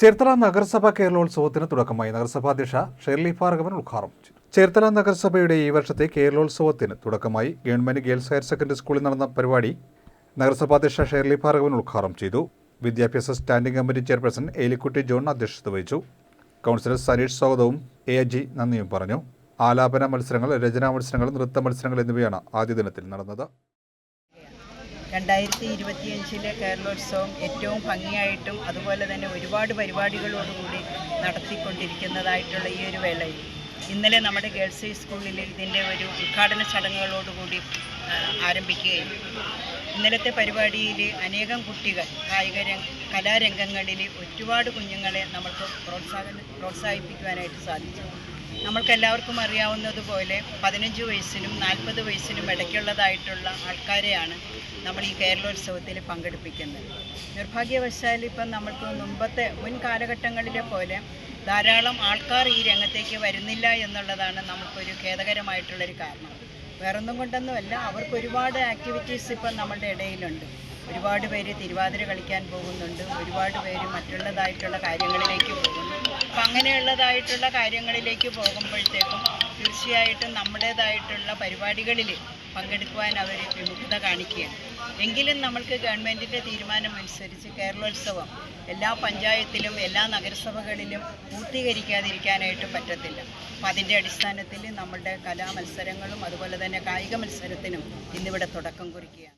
ചേർത്തല നഗരസഭ കേരളോത്സവത്തിന് തുടക്കമായി നഗരസഭാ അധ്യക്ഷ ഷെർലി ഭാർഗവൻ ഉദ്ഘാടനം ചെയ്തു. ചേർത്തല നഗരസഭയുടെ ഈ വർഷത്തെ കേരളോത്സവത്തിന് തുടക്കമായി ഗവൺമെന്റ് ഗേൾസ് ഹയർ സെക്കൻഡറി സ്കൂളിൽ നടന്ന പരിപാടി നഗരസഭാ അധ്യക്ഷ ഷെർലി ഭാർഗവൻ ഉദ്ഘാടനം ചെയ്തു. വിദ്യാഭ്യാസ standing committee chairperson Elikutty John അധ്യക്ഷത വഹിച്ചു. കൗൺസിലർ സനീഷ് സ്വാഗതവും എ ജി നന്ദിയും പറഞ്ഞു. ആലാപന മത്സരങ്ങൾ രചനാ മത്സരങ്ങൾ നൃത്ത മത്സരങ്ങൾ എന്നിവയാണ് ആദ്യ ദിനത്തിൽ നടന്നത്. രണ്ടായിരത്തി ഇരുപത്തിയഞ്ചിലെ കേരളോത്സവം ഏറ്റവും ഭംഗിയായിട്ടും അതുപോലെ തന്നെ ഒരുപാട് പരിപാടികളോടുകൂടി നടത്തിക്കൊണ്ടിരിക്കുന്നതായിട്ടുള്ള ഈ ഒരു വേളയിൽ. ഇന്നലെ നമ്മുടെ ഗേൾസ് ഹൈ സ്കൂളിൽ ഇതിന്റെ ഒരു ഉദ്ഘാടന ചടങ്ങുകളോടുകൂടി ആരംഭിക്കുകയും ഇന്നലത്തെ പരിപാടിയിൽ അനേകം കുട്ടികൾ കായിക കലാരംഗങ്ങളിൽ ഒരുപാട് കുഞ്ഞുങ്ങളെ നമ്മൾക്ക് പ്രോത്സാഹന പ്രോത്സാഹിപ്പിക്കുവാനായിട്ട് സാധിച്ചു. നമ്മൾക്കെല്ലാവർക്കും അറിയാവുന്നതുപോലെ പതിനഞ്ച് വയസ്സിനും നാൽപ്പത് വയസ്സിനും ഇടയ്ക്കുള്ളതായിട്ടുള്ള ആൾക്കാരെയാണ് നമ്മൾ ഈ കേരളോത്സവത്തിൽ പങ്കെടുപ്പിക്കുന്നത്. നിർഭാഗ്യവശാൽ ഇപ്പം നമ്മൾക്ക് മുമ്പത്തെ മുൻ കാലഘട്ടങ്ങളിലെ പോലെ ധാരാളം ആൾക്കാർ ഈ രംഗത്തേക്ക് വരുന്നില്ല എന്നുള്ളതാണ് നമുക്കൊരു ഖേദകരമായിട്ടുള്ളൊരു കാരണം. വേറൊന്നും കൊണ്ടൊന്നുമല്ല അവർക്ക് ഒരുപാട് ആക്ടിവിറ്റീസ് ഇപ്പം നമ്മളുടെ ഇടയിലുണ്ട്. ഒരുപാട് പേര് തിരുവാതിര കളിക്കാൻ പോകുന്നുണ്ട്. ഒരുപാട് പേര് മറ്റുള്ളതായിട്ടുള്ള കാര്യങ്ങളിലേക്ക് പോകുന്നു. അപ്പം അങ്ങനെയുള്ളതായിട്ടുള്ള കാര്യങ്ങളിലേക്ക് പോകുമ്പോഴത്തേക്കും തീർച്ചയായിട്ടും നമ്മുടേതായിട്ടുള്ള പരിപാടികളിൽ പങ്കെടുക്കുവാൻ അവർ വിമുക്ത കാണിക്കുകയാണ്. എങ്കിലും നമ്മൾക്ക് ഗവൺമെന്റിന്റെ തീരുമാനം അനുസരിച്ച് കേരളോത്സവം എല്ലാ പഞ്ചായത്തിലും എല്ലാ നഗരസഭകളിലും പൂർത്തീകരിക്കാതിരിക്കാനായിട്ട് പറ്റത്തില്ല. അപ്പം അതിന്റെ അടിസ്ഥാനത്തിൽ നമ്മളുടെ കലാമത്സരങ്ങളും അതുപോലെ തന്നെ കായിക മത്സരത്തിനും ഇന്നിവിടെ തുടക്കം കുറിക്കുകയാണ്.